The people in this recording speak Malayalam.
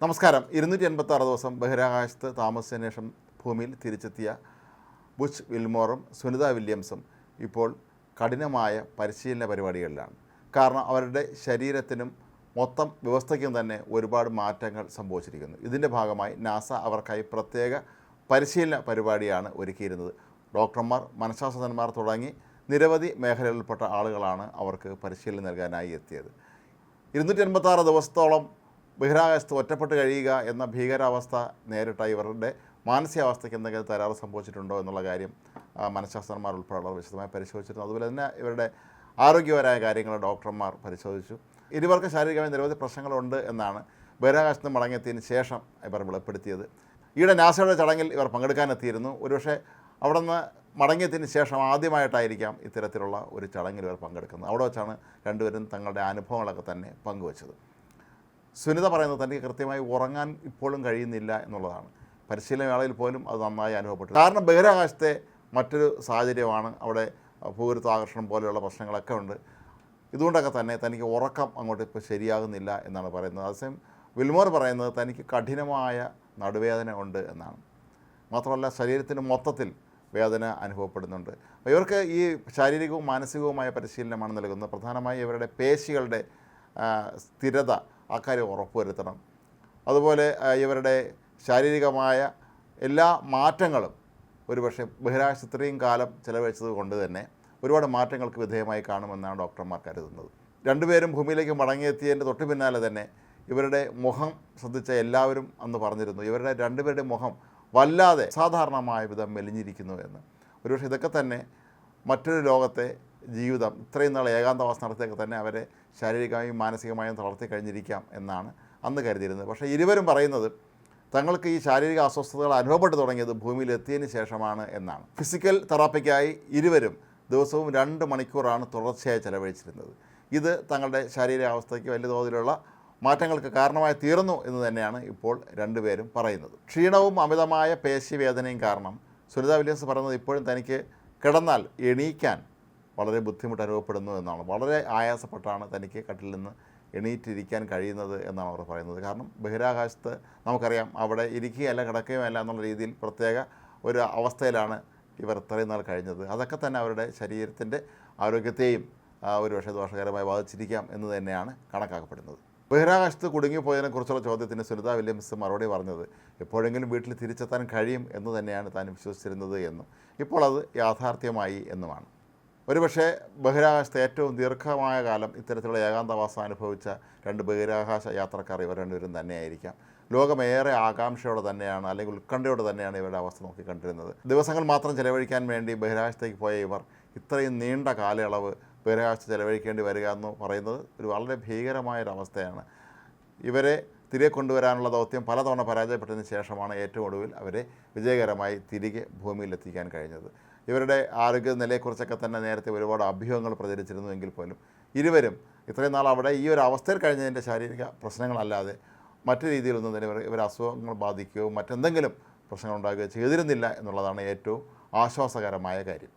നമസ്കാരം. ഇരുന്നൂറ്റി എൺപത്തി ആറ് ദിവസം ബഹിരാകാശത്ത് താമസിച്ചതിന് ശേഷം ഭൂമിയിൽ തിരിച്ചെത്തിയ ബുച്ച് വിൽമോറും സുനിത വില്യംസും ഇപ്പോൾ കഠിനമായ പരിശീലന പരിപാടികളിലാണ്. കാരണം അവരുടെ ശരീരത്തിനും മൊത്തം വ്യവസ്ഥയ്ക്കും തന്നെ ഒരുപാട് മാറ്റങ്ങൾ സംഭവിച്ചിരിക്കുന്നു. ഇതിന്റെ ഭാഗമായി നാസ അവർക്കായി പ്രത്യേക പരിശീലന പരിപാടിയാണ് ഒരുക്കിയിരുന്നത്. ഡോക്ടർമാർ മനഃശാസ്ത്രജ്ഞന്മാർ തുടങ്ങി നിരവധി മേഖലകളിൽപ്പെട്ട ആളുകളാണ് അവർക്ക് പരിശീലനം നൽകാനായി എത്തിയത്. ഇരുന്നൂറ്റി എൺപത്താറ് ദിവസത്തോളം ബഹിരാകാശത്ത് ഒറ്റപ്പെട്ട് കഴിയുക എന്ന ഭീകരാവസ്ഥ നേരിട്ട ഇവരുടെ മാനസികാവസ്ഥയ്ക്ക് എന്തെങ്കിലും തരാറ് സംഭവിച്ചിട്ടുണ്ടോ എന്നുള്ള കാര്യം മനഃശാസ്ത്രന്മാർ ഉൾപ്പെടെയുള്ളവർ വിശദമായി പരിശോധിച്ചിരുന്നു. അതുപോലെ തന്നെ ഇവരുടെ ആരോഗ്യപരമായ കാര്യങ്ങൾ ഡോക്ടർമാർ പരിശോധിച്ചു. ഇരുവർക്കും ശാരീരികമായ നിരവധി പ്രശ്നങ്ങളുണ്ട് എന്നാണ് ബഹിരാകാശത്ത് മടങ്ങിയതിന് ശേഷം ഇവർ വെളിപ്പെടുത്തിയത്. ഈയിടെ നാസയുടെ ചടങ്ങിൽ ഇവർ പങ്കെടുക്കാനെത്തിയിരുന്നു ഒരുപക്ഷെ അവിടെ നിന്ന് മടങ്ങിയതിന് ശേഷം ആദ്യമായിട്ടായിരിക്കാം ഇത്തരത്തിലുള്ള ഒരു ചടങ്ങിൽ ഇവർ പങ്കെടുക്കുന്നത്. അവിടെ വെച്ചാണ് രണ്ടുപേരും തങ്ങളുടെ അനുഭവങ്ങളൊക്കെ തന്നെ പങ്കുവച്ചത്. സുനിത പറയുന്നത് തനിക്ക് കൃത്യമായി ഉറങ്ങാൻ ഇപ്പോഴും കഴിയുന്നില്ല എന്നുള്ളതാണ്. പരിശീലന വേളയിൽ പോലും അത് നന്നായി അനുഭവപ്പെട്ടു. കാരണം ബഹിരാകാശത്തെ മറ്റൊരു സാഹചര്യമാണ്. അവിടെ ഭൂഗുരുത്വാകർഷണം പോലെയുള്ള പ്രശ്നങ്ങളൊക്കെ ഉണ്ട്. ഇതുകൊണ്ടൊക്കെ തന്നെ തനിക്ക് ഉറക്കം അങ്ങോട്ട് ഇപ്പോൾ ശരിയാകുന്നില്ല എന്നാണ് പറയുന്നത്. അതേസമയം വിൽമോർ പറയുന്നത് തനിക്ക് കഠിനമായ നടുവേദന ഉണ്ട് എന്നാണ്. മാത്രമല്ല ശരീരത്തിന് മൊത്തത്തിൽ വേദന അനുഭവപ്പെടുന്നുണ്ട്. ഇവർക്ക് ഈ ശാരീരികവും മാനസികവുമായ പരിശീലനമാണ് നൽകുന്നത്. പ്രധാനമായി ഇവരുടെ പേശികളുടെ സ്ഥിരത അക്കാര്യം ഉറപ്പുവരുത്തണം. അതുപോലെ ഇവരുടെ ശാരീരികമായ എല്ലാ മാറ്റങ്ങളും ഒരുപക്ഷെ ബഹിരാകാശത്ത് ഇത്രയും കാലം ചിലവഴിച്ചത് കൊണ്ട് തന്നെ ഒരുപാട് മാറ്റങ്ങൾക്ക് വിധേയമായി കാണുമെന്നാണ് ഡോക്ടർമാർ കരുതുന്നത്. രണ്ടുപേരും ഭൂമിയിലേക്ക് മടങ്ങിയെത്തിയതിന്റെ തൊട്ട് പിന്നാലെ തന്നെ ഇവരുടെ മുഖം ശ്രദ്ധിച്ച എല്ലാവരും അന്ന് പറഞ്ഞിരുന്നു ഇവരുടെ രണ്ടുപേരുടെ മുഖം വല്ലാതെ സാധാരണമായ വിധം മെലിഞ്ഞിരിക്കുന്നു എന്ന്. ഒരുപക്ഷെ ഇതൊക്കെ തന്നെ മറ്റൊരു ലോകത്തെ ജീവിതം ഇത്രയും നാൾ ഏകാന്തവാസം നടത്തിയൊക്കെ തന്നെ അവരെ ശാരീരികമായും മാനസികമായും തളർത്തി കഴിഞ്ഞിരിക്കാം എന്നാണ് അന്ന് കരുതിയിരുന്നത്. പക്ഷേ ഇരുവരും പറയുന്നത് തങ്ങൾക്ക് ഈ ശാരീരിക അസ്വസ്ഥതകൾ അനുഭവപ്പെട്ടു തുടങ്ങിയത് ഭൂമിയിൽ എത്തിയതിന് ശേഷമാണ് എന്നാണ്. ഫിസിക്കൽ തെറാപ്പിക്കായി ഇരുവരും ദിവസവും രണ്ട് മണിക്കൂറാണ് തുടർച്ചയായി ചെലവഴിച്ചിരുന്നത്. ഇത് തങ്ങളുടെ ശാരീരികാവസ്ഥയ്ക്ക് വലിയ തോതിലുള്ള മാറ്റങ്ങൾക്ക് കാരണമായി തീർന്നു എന്ന് തന്നെയാണ് ഇപ്പോൾ രണ്ടുപേരും പറയുന്നത്. ക്ഷീണവും അമിതമായ പേശി വേദനയും കാരണം സുനിത വില്യംസ് പറയുന്നത് ഇപ്പോഴും തനിക്ക് കിടന്നാൽ എണീക്കാൻ വളരെ ബുദ്ധിമുട്ട് അനുഭവപ്പെടുന്നു എന്നാണ്. വളരെ ആയാസപ്പെട്ടാണ് തനിക്ക് കട്ടിൽ നിന്ന് എണീറ്റിരിക്കാൻ കഴിയുന്നത് എന്നാണ് അവർ പറയുന്നത്. കാരണം ബഹിരാകാശത്ത് നമുക്കറിയാം അവിടെ ഇരിക്കുകയല്ല കിടക്കുകയുമല്ല എന്നുള്ള രീതിയിൽ പ്രത്യേക ഒരു അവസ്ഥയിലാണ് ഇവർ ഇത്രയും നാൾ കഴിഞ്ഞത്. അതൊക്കെ തന്നെ അവരുടെ ശരീരത്തിന്റെ ആരോഗ്യത്തെയും ഒരു പക്ഷേ ദോഷകരമായി ബാധിച്ചിരിക്കാം എന്ന് തന്നെയാണ് കണക്കാക്കപ്പെടുന്നത്. ബഹിരാകാശത്ത് കുടുങ്ങിപ്പോയതിനെക്കുറിച്ചുള്ള ചോദ്യത്തിന് സുനിത വില്യംസ് മറുപടി പറഞ്ഞത് എപ്പോഴെങ്കിലും വീട്ടിൽ തിരിച്ചെത്താൻ കഴിയും എന്ന് തന്നെയാണ് താൻ വിശ്വസിച്ചിരുന്നത് എന്നും. ഇപ്പോൾ അത് യാഥാർത്ഥ്യമായി എന്നുമാണ്. ഒരുപക്ഷെ ബഹിരാകാശത്തെ ഏറ്റവും ദീർഘമായ കാലം ഇത്തരത്തിലുള്ള ഏകാന്തവാസം അനുഭവിച്ച രണ്ട് ബഹിരാകാശ യാത്രക്കാർ ഇവർ രണ്ടുപേരും തന്നെയായിരിക്കാം. ലോകമേറെ ആകാംക്ഷയോടെ തന്നെയാണ് അല്ലെങ്കിൽ ഉത്കണ്ഠയോടെ തന്നെയാണ് ഇവരുടെ അവസ്ഥ നോക്കിക്കണ്ടിരുന്നത് ദിവസങ്ങൾ മാത്രം ചെലവഴിക്കാൻ വേണ്ടി ബഹിരാകാശത്തേക്ക് പോയ ഇവർ ഇത്രയും നീണ്ട കാലയളവ് ബഹിരാകാശത്ത് ചെലവഴിക്കേണ്ടി വരിക എന്ന് പറയുന്നത് ഒരു വളരെ ഭീകരമായൊരവസ്ഥയാണ്. ഇവരെ തിരികെ കൊണ്ടുവരാനുള്ള ദൗത്യം പലതവണ പരാജയപ്പെട്ടതിന് ശേഷമാണ് ഏറ്റവും ഒടുവിൽ അവരെ വിജയകരമായി തിരികെ ഭൂമിയിലെത്തിക്കാൻ കഴിഞ്ഞത്. ഇവരുടെ ആരോഗ്യ നിലയെക്കുറിച്ചൊക്കെ തന്നെ നേരത്തെ ഒരുപാട് അഭ്യൂഹങ്ങൾ പ്രചരിച്ചിരുന്നു എങ്കിൽ പോലും. ഇരുവരും ഇത്രയും നാൾ അവിടെ ഈ ഒരു അവസ്ഥയിൽ കഴിഞ്ഞതിന്റെ ശാരീരിക പ്രശ്നങ്ങളല്ലാതെ മറ്റു രീതിയിലൊന്നും തന്നെ ഇവർ ഇവർ അസുഖങ്ങൾ ബാധിക്കുകയോ മറ്റെന്തെങ്കിലും പ്രശ്നങ്ങൾ ഉണ്ടാകുകയോ ചെയ്തിരുന്നില്ല എന്നുള്ളതാണ് ഏറ്റവും ആശ്വാസകരമായ കാര്യം.